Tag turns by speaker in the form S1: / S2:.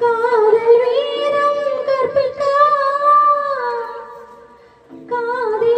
S1: காதல் வீரம் கற்பிக்க காதல்